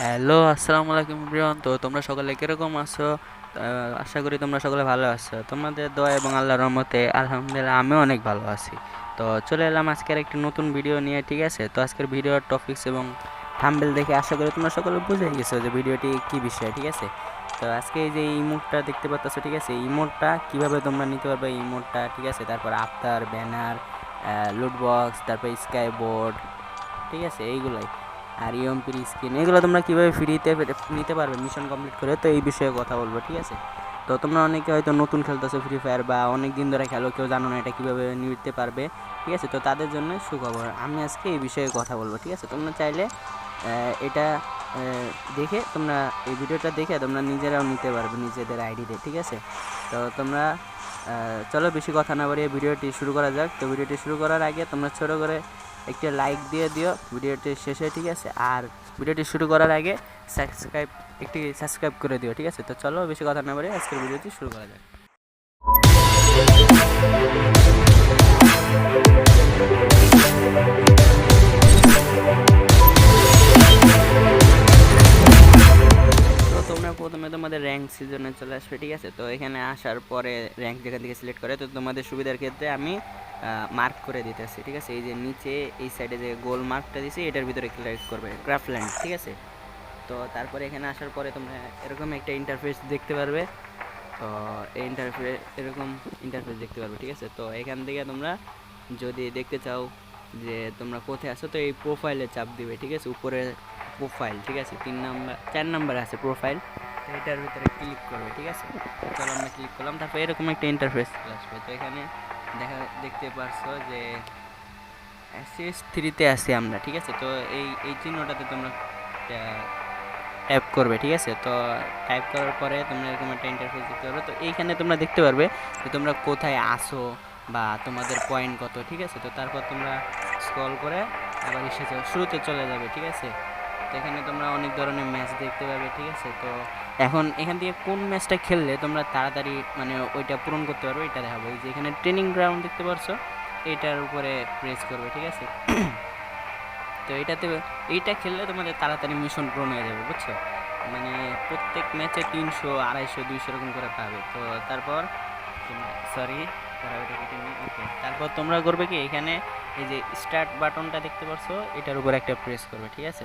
Hello, আসসালামু আলাইকুম প্রিয়ন তো তোমরা সকলে কীরকম আছো? আশা করি তোমরা সকলে ভালো আছো। তোমাদের দোয়া এবং আল্লাহর রহমতে আলহামদুলিল্লাহ আমিও অনেক ভালো আছি। তো চলে এলাম আজকের একটি নতুন ভিডিও নিয়ে, ঠিক আছে? তো আজকের ভিডিওর টপিকস এবং থাম্বেল দেখে আশা করি তোমরা সকলে বুঝে গেছো যে ভিডিওটি কী বিষয়, ঠিক আছে? তো আজকে এই যে ইমোটটা দেখতে পাচ্ছ ঠিক আছে? ইমোটটা কীভাবে তোমরা নিতে পারবে ইমোটটা ঠিক আছে? তারপর আফতার, ব্যানার লুট বক্স তারপর স্কাই বোর্ড ঠিক আছে? এইগুলাই। আর ইএমপির স্ক্রিন এগুলো তোমরা কীভাবে ফ্রিতে নিতে পারবে মিশন কমপ্লিট করে, তো এই বিষয়ে কথা বলব, ঠিক আছে? তো তোমরা অনেকে হয়তো নতুন খেলতেছো ফ্রি ফায়ার বা অনেক দিন ধরে খেলো, কেউ জানো না এটা কীভাবে নিতে পারবে, ঠিক আছে? তো তাদের জন্য সুখবর, আমি আজকে এই বিষয়ে কথা বলব, ঠিক আছে? তোমরা চাইলে এটা দেখে তোমরা এই ভিডিওটা দেখে তোমরা নিজেরাও নিতে পারবে নিজেদের আইডিতে, ঠিক আছে? তো তোমরা চলো বেশি কথা না বাড়িয়ে ভিডিওটি শুরু করা যাক। তো ভিডিওটি শুরু করার আগে তোমরা ছোটো করে একটি লাইক দিয়ে দিও। ভিডিওটি শেষে, ঠিক আছে? আর ভিডিওটি শুরু করার আগে সাবস্ক্রাইব একটি সাবস্ক্রাইব করে দিও, ঠিক আছে? তো চলো, বেশি কথা না বলে আজকের ভিডিওটি শুরু করা যাক। সিজনে চলে আসবে, ঠিক আছে? তো এখানে আসার পরে র্যাঙ্ক যেখান থেকে সিলেক্ট করে, তো তোমাদের সুবিধার ক্ষেত্রে আমি মার্ক করে দিতেছি, ঠিক আছে? এই যে নিচে, এই সাইডে যে গোল মার্কটা দিছি, এটার ভিতরে ক্লিক করবে ক্রাফল্যান্ড ঠিক আছে? তো তারপরে এখানে আসার পরে তোমরা এরকম একটা ইন্টারফেস দেখতে পারবে। তো এই ইন্টারফেস এরকম ইন্টারফেস দেখতে পারবে, ঠিক আছে? তো এখান থেকে তোমরা যদি দেখতে চাও যে তোমরা কোথায় আসো তো এই প্রোফাইলে চাপ দিবে, ঠিক আছে? উপরে প্রোফাইল ঠিক আছে? তিন নাম্বার, চার নাম্বার আছে প্রোফাইল এটার ভিতরে ক্লিক করবে, ঠিক আছে? চলো আমরা ক্লিক করলাম, তারপর এরকম একটা ইন্টারফেস আসবে। তো এখানে দেখা, দেখতে পারছ যে এসএস থ্রিতে আছি আমরা, ঠিক আছে? তো এই এই চিহ্নটাতে তোমরা টাইপ করবে, ঠিক আছে? তো টাইপ করার পরে তোমরা এরকম একটা ইন্টারফেস দেখতে পারবে। তো এইখানে তোমরা দেখতে পারবে যে তোমরা কোথায় আসো বা তোমাদের পয়েন্ট কত, ঠিক আছে? তো তারপর তোমরা স্ক্রল করে আবার এসেছে শুরুতে চলে যাবে, ঠিক আছে? এখানে তোমরা অনেক ধরনের ম্যাচ দেখতে পাবে, ঠিক আছে? তো এখন এখান থেকে কোন ম্যাচটা খেললে তোমরা তাড়াতাড়ি মানে ওইটা পূরণ করতে পারবে এটা দেখাবো। যে এখানে ট্রেনিং গ্রাউন্ড দেখতে পারছ, এটার উপরে প্রেস করবে, ঠিক আছে? তো এটাতে, এইটা খেললে তোমাদের তাড়াতাড়ি মিশন পূরণ হয়ে যাবে, বুঝছ? মানে প্রত্যেক ম্যাচে তিনশো, আড়াইশো, দুইশো এরকম করে পাবে। তো তারপর সরি তারপর তোমরা করবে কি, এখানে এই যে স্টার্ট বাটনটা দেখতে পাচ্ছ এটার উপর একটা প্রেস করবে, ঠিক আছে?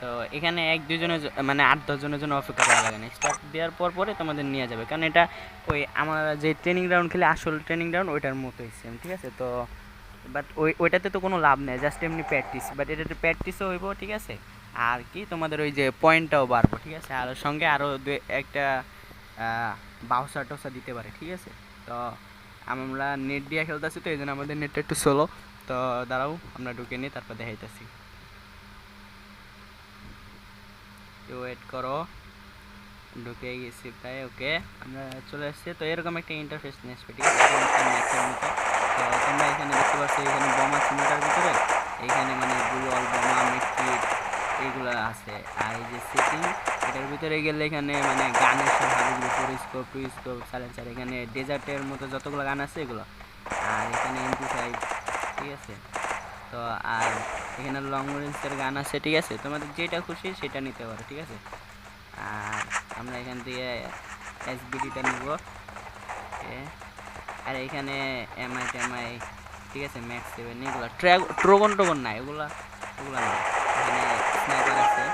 তো এখানে এক দুজনের মানে আট দশজনের জন্য অপেক্ষা করা লাগে না। স্টার্ট দেওয়ার পর পরে তোমাদের নিয়ে যাবে। কারণ এটা ওই আমরা যে ট্রেনিং গ্রাউন্ড খেলে আসল ট্রেনিং গ্রাউন্ড ওইটার মতোই সেম ঠিক আছে? তো বাট ওই, ওইটাতে তো কোনো লাভ নেই জাস্ট এমনি প্র্যাকটিস বাট এটাতে প্র্যাকটিসও হইব, ঠিক আছে? আর কি তোমাদের ওই যে পয়েন্টটাও বাড়বো, ঠিক আছে? আর সঙ্গে আরও দু একটা বাউসা টাউসা দিতে পারে, ঠিক আছে? তো আমরা নেট দিয়ে খেলতেছি তো, এই জন্য আমাদের নেটটা একটু স্লো তো দাঁড়াও, আমরা ঢুকে নিই তারপর দেখাইতেছি। ওয়েট করো। ঢুকে গেছি প্রায় ওকে আমরা চলে এসেছি তো এরকম একটা ইন্টারফেস নিয়ে একটা তোমরা এখানে দেখতে পাচ্ছ, এখানে বোমা চিহ্নটার ভিতরে। এইখানে মানে গুগল বোমা, মিটকিট এইগুলো আছে। আর এই যে সেটিং এটার ভিতরে গেলে এখানে মানে গানের সব হাবিগুলো পরিস্কোপ টুইস্কোপ সাইলেন্সার এখানে ডেজার্টের মতো যতগুলো গান আছে এগুলো। আর এখানে এমপি ফাইভ ঠিক আছে? তো আর এখানে লং রেঞ্জের গান আছে, ঠিক আছে? তোমাদের যেটা খুশি সেটা নিতে পারো, ঠিক আছে? আর আমরা এখান থেকে এসবিডিটা নিব। আর এখানে এমআই টেমআই ঠিক আছে? ম্যাক্স সেভেন এগুলো ট্রোগন টোগন না এগুলো এগুলো না এখানে স্নাইপার আছে।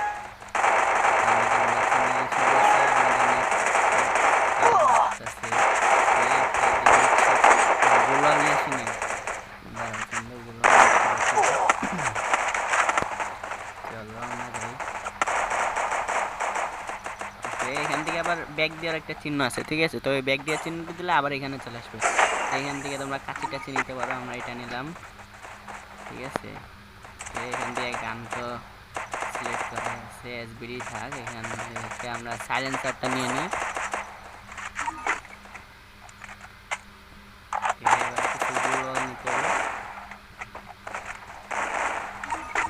দেওয়ার একটা চিহ্ন আছে, ঠিক আছে? তো ওই ব্যাগ দেওয়ার চিহ্নটা দিলে আবার এখানে চলে আসবে। এখান থেকে তোমরা কাছি টাচি নিতে পারো, আমরা এটা নিলাম। ঠিক আছে? এখান থেকে গান তো সিলেক্ট করা আছে এসবিডি থাক, এখান থেকে আমরা সাইলেন্সারটা নিয়ে নিই। কিছু।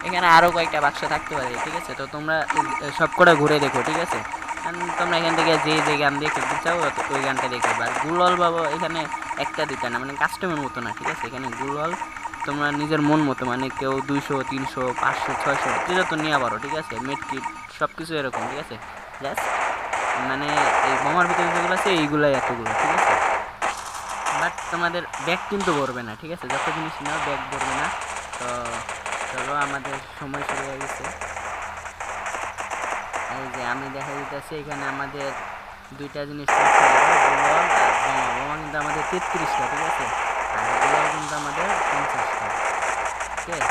এখানে আরও কয়েকটা বাক্স থাকতে পারে, ঠিক আছে? তো তোমরা সব কটা ঘুরে দেখো, ঠিক আছে? তোমরা এখান থেকে যে যে গান দিয়ে খেলতে চাও, ওই গানটা দেখো আর গুলল বাবা, এখানে একটা দুইটা না মানে কাস্টমের মতো না, ঠিক আছে? এখানে গুলল তোমরা নিজের মন মতো মানে কেউ দুইশো, তিনশো, পাঁচশো, ছয়শো যে যত নিয়ে পারো, ঠিক আছে? মেড কিট সব কিছু এরকম, ঠিক আছে? জাস্ট মানে এই বোমার ভিতরে যেগুলো আছে, এইগুলাই এতগুলো, ঠিক আছে? বাট তোমাদের ব্যাগ কিন্তু ভরবে না, ঠিক আছে? যত জিনিস নাও ব্যাগ ভরবে না। তো চলো, আমাদের সময় হয়ে গেছে। এই যে আমি দেখা দিতেছি, এখানে আমাদের দুইটা জিনিস কিন্তু আমাদের তেত্রিশটা, ঠিক আছে? আর গোলক কিন্তু আমাদের পঞ্চাশটা ঠিক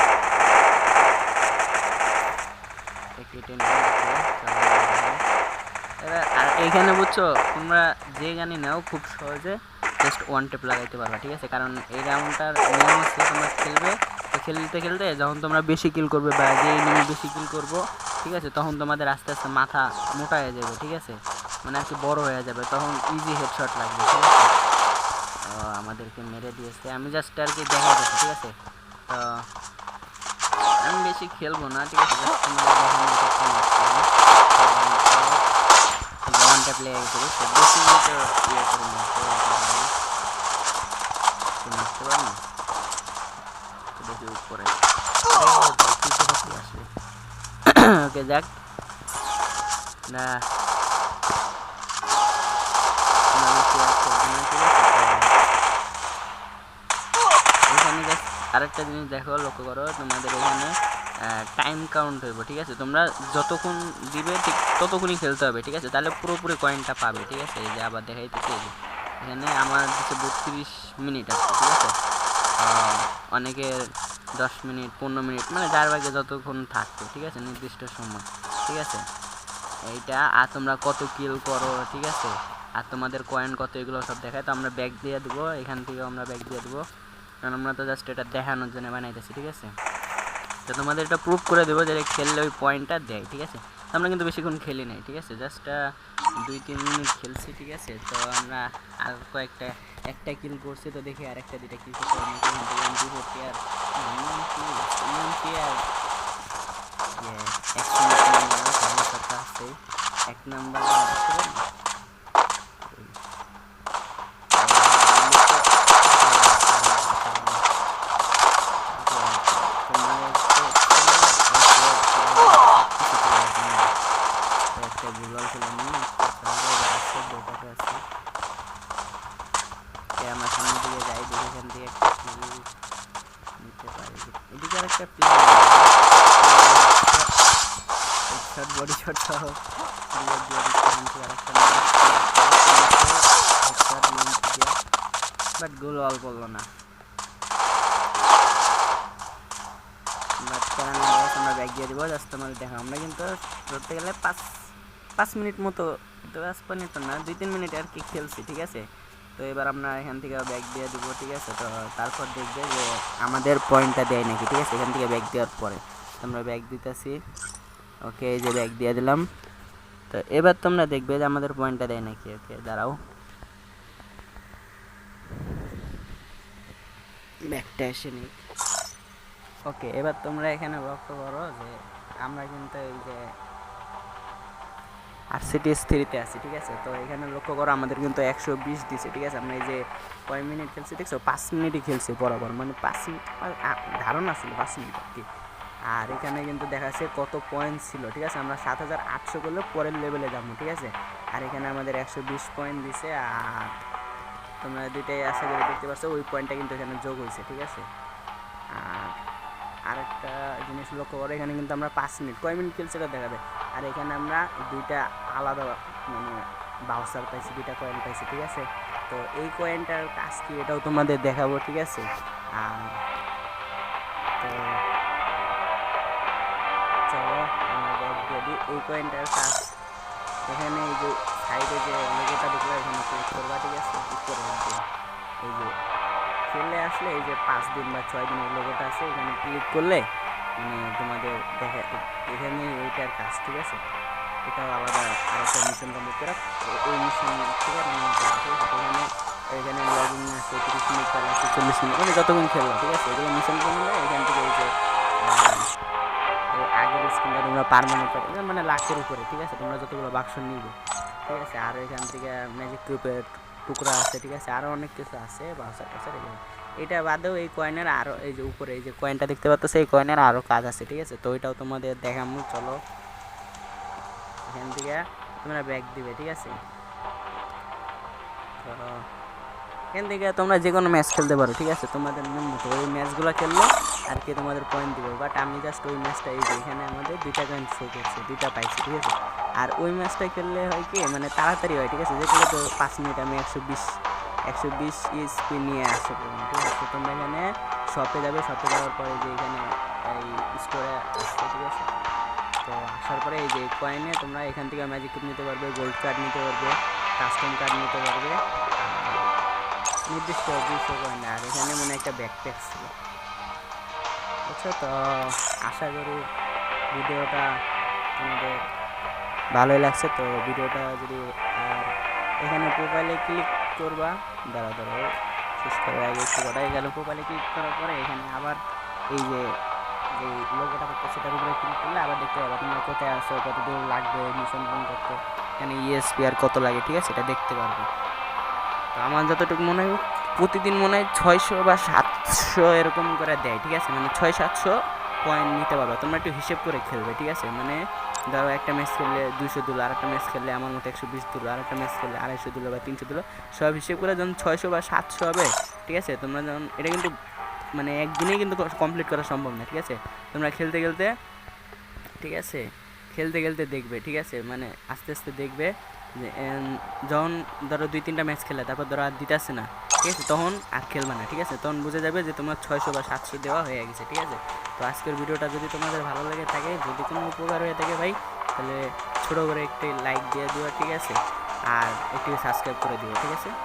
আর এইখানে বুঝছ, তোমরা যে গানই নাও, খুব সহজে জাস্ট ওয়ান টেপ লাগাইতে পারবা, ঠিক আছে? কারণ এই রাউন্ডটার নিয়ম হচ্ছে তোমরা খেলবে। খেলতে খেলতে যখন তোমরা বেশি কিল করবে বা যে বেশি কিল করব ঠিক আছে তখন তোমাদের আস্তে আস্তে মাথা মোটা হয়ে যাবে ঠিক আছে মানে আর কি বড় হয়ে যাবে তখন ইজি হেডশট লাগবে ঠিক আছে তো আমাদেরকে মেরে দিয়েছে আমি জাস্ট আর কি দেখা যাচ্ছে ঠিক আছে তো আমি বেশি খেলব না ঠিক আছে তো লেগে গেছে বুঝছ? বেশি ইয়ে করে না তো দেখি উপরে ওকে তো এখানে জাস্ট আরেকটা জিনিস দেখো, লক্ষ্য করো, তোমাদের এখানে টাইম কাউন্ট হইব, ঠিক আছে? তোমরা যতক্ষণ দিবে, ঠিক ততক্ষণই খেলতে হবে, ঠিক আছে? তাহলে পুরোপুরি কয়েনটা পাবে, ঠিক আছে? এই যে আবার দেখাইতেছে এখানে আমার দিচ্ছে বত্রিশ মিনিট আছে, ঠিক আছে? অনেকের দশ মিনিট, পনেরো মিনিট মানে যার ভাগে যতক্ষণ থাকতো ঠিক আছে? নির্দিষ্ট সময়, ঠিক আছে? এইটা, আর তোমরা কত কিল করো, ঠিক আছে? আর তোমাদের কয়েন কত, এগুলো সব দেখায় তো আমরা ব্যাগ দিয়ে দেবো, এখান থেকে আমরা ব্যাগ দিয়ে দেবো। কারণ আমরা তো জাস্ট এটা দেখানোর জন্য বানাইতেছি, ঠিক আছে? তো তোমাদের এটা প্রুফ করে দেবো যে খেললে ওই পয়েন্টটা দেয়, ঠিক আছে? আমরা কিন্তু বেশিক্ষণ খেলি নাই ঠিক আছে জাস্ট দুই তিন মিনিট খেলছি ঠিক আছে তো আমরা আর কয়েকটা একটা কিল করছি তো দেখি আর একটা দুইটা কিল করতে এক নাকি দিয়ে বাট গোল অল করল না। ব্যাগ দিয়ে দিব দেখা আমরা কিন্তু ধরতে গেলে পাঁচ পাঁচ মিনিট মতো পাঁচ মিনিট না, দুই তিন মিনিট আর কি খেলছি, ঠিক আছে? তো এবার আমরা এখান থেকে ব্যাগ দিয়ে দিব, ঠিক আছে? তো তারপর দেখবে যে আমাদের পয়েন্টটা দেয় নাকি, ঠিক আছে? এখান থেকে ব্যাগ দেওয়ার পরে। আমরা ব্যাগ দিতেছি। ওকে এই যে ব্যাগ দিয়ে দিলাম। তো এবার তোমরা দেখবে যে আমাদের পয়েন্টটা দেয় নাকি। ওকে দাঁড়াও। ব্যাগটা এসে নেই। ওকে এবার তোমরা এখানে লক্ষ্য করো যে আমরা কিন্তু এই যে আর সিটি থ্রিতে আছি ঠিক আছে? তো এখানে লক্ষ্য করো আমাদের কিন্তু একশো বিশ দিছে ঠিক আছে? আমরা এই যে কয় মিনিট খেলছি দেখছ? পাঁচ মিনিটই খেলছি বরাবর। মানে পাঁচ মিনিট আ- ধারণা ছিল পাঁচ মিনিট আর কি। আর এখানে কিন্তু দেখা যাচ্ছে কত পয়েন্ট ছিল, ঠিক আছে? আমরা সাত হাজার আটশো করলে পরের লেভেলে যাব, ঠিক আছে? আর এখানে আমাদের একশো বিশ পয়েন্ট দিছে, আর তোমরা দুইটাই আশা করি দেখতে পাচ্ছ ওই পয়েন্টটা কিন্তু এখানে যোগ হয়েছে, ঠিক আছে? আর আরেকটা জিনিস লক্ষ্য করো, এখানে কিন্তু আমরা পাঁচ মিনিট, কয় মিনিট খেলছে এটা দেখাবে আর এখানে আমরা দুইটা আলাদা মানে বাউসার পাইছি, দুইটা কয়েন পাইছি, ঠিক আছে? তো এই কয়েনটার কাজ কি এটাও তোমাদের দেখাবো, ঠিক আছে? আর তো ব্যাগ এই কয়েনটার কাজ এখানে এই যে সাইডে যে লোগোটা দেখলে এখানে ক্লিক করবা ঠিক আছে উপরে একদম। এই যে খেলে আসলে এই যে পাঁচ দিন বা ছয় দিনের লোগোটা আছে এখানে ক্লিক করলে মানে তোমাদের দেখা এখানে এইটার কাজ ঠিক আছে এটাও আলাদা আরেকটা মিশন কমপ্লিট করা ওই মিশন করা, ঠিক আছে? এখানে এখানে লগিং আছে তিরিশ মিনিট খেলা আছে চল্লিশ মিনিট মানে যতক্ষণ খেলবা ঠিক আছে এগুলো মিশন করলে এখান থেকে এই যে এই আগের স্ক্রিনটা তোমরা পারমানেন্ট মানে লাখের উপরে, ঠিক আছে? তোমরা যতগুলো বাক্স নিবে, ঠিক আছে? আর এখান থেকে ম্যাজিক কিউবের টুকরা আছে, ঠিক আছে? আরও অনেক কিছু আছে বাউসার টাউসার এগুলো। এটা বাদেও এই কয়েনের আরও এই যে উপরে, এই যে কয়েনটা দেখতে পাচ্ছ এই কয়েনের আরও কাজ আছে, ঠিক আছে? তো ওইটাও তোমাদের দেখামু, চলো। এখান থেকে তোমরা ব্যাগ দিবে, ঠিক আছে? তো এখান থেকে তোমরা যে কোনো ম্যাচ খেলতে পারো, ঠিক আছে? তোমাদের ওই ম্যাচগুলো খেললে আর কি তোমাদের পয়েন্ট দিবে বাট আমি জাস্ট ওই ম্যাচটা এই এখানে আমাদের দুইটা পয়েন্ট শো করছে, দুইটা পাইছি, ঠিক আছে? আর ওই ম্যাচটা খেললে হয় কি মানে তাড়াতাড়ি হয়, ঠিক আছে? যেগুলো তো পাঁচ মিনিট আমি একশো বিশ একশো বিশ ইস্পি নিয়ে আসতে পারব, ঠিক আছে? তোমরা এখানে শপে যাবে শপে যাওয়ার পরে যে এখানে এই স্টোরে আসবে, ঠিক আছে? তো আসার পরে এই যে কয়েনে তোমরা এখান থেকে ম্যাজিক কিট নিতে পারবে গোল্ড কার্ড নিতে পারবে কাস্টম কার্ড নিতে পারবে নির্দিষ্ট দুশো কয়েন আর এখানে মনে একটা ব্যাকপ্যাক ছিল। বুঝছ তো আশা করি ভিডিওটা তোমাদের ভালোই লাগছে। তো ভিডিওটা যদি এখানে প্রোফাইলে ক্লিক করবা দাঁড়া দাঁড়াও শেষ করার আগে একটু কথা এখানে প্রোফাইলে ক্লিক করার পরে এখানে আবার এই যে যে লোকটা করতে সেটার উপরে ক্লিক করলে আবার দেখতে পাবে তোমরা কোথায় আসো কত দূর লাগবে মিশন ফোন করতে। এখানে ইএসপি আর কত লাগে, ঠিক আছে এটা দেখতে পারবে। তো আমার যতটুকু মনে হয় প্রতিদিন মনে হয় ছয়শো বা সাতশো এরকম করে দেয়, ঠিক আছে? মানে ছয়, সাতশো পয়েন্ট নিতে পারবে। তোমরা একটু হিসেব করে খেলবে, ঠিক আছে? মানে ধরো একটা ম্যাচ খেললে দুশো দিল আর একটা ম্যাচ খেললে আমার মতো একশো বিশ দিল আর একটা ম্যাচ খেললে আড়াইশো দিল বা তিনশো দিল সব হিসেব করে যখন ছয়শো বা সাতশো হবে, ঠিক আছে? তোমরা যখন এটা কিন্তু মানে একদিনেই কিন্তু কমপ্লিট করা সম্ভব না, ঠিক আছে? তোমরা খেলতে খেলতে, ঠিক আছে? খেলতে খেলতে দেখবে, ঠিক আছে? মানে আস্তে আস্তে দেখবে যখন ধরো দুই তিনটা ম্যাচ খেলে, তারপর ধরো আর দিতেছে না, ঠিক আছে? তখন আর খেলবে না, ঠিক আছে? তখন বুঝে যাবে যে, তোমার ছয়শো বা সাতশো দেওয়া হয়ে গেছে, ঠিক আছে? তো আজকের ভিডিওটা যদি তোমাদের ভালো লাগে থাকে, যদি কোনো উপকার হয়ে থাকে ভাই, তাহলে ছোটো করে একটি লাইক দিয়ে দেওয়া ঠিক আছে? আর একটি সাবস্ক্রাইব করে দিও, ঠিক আছে?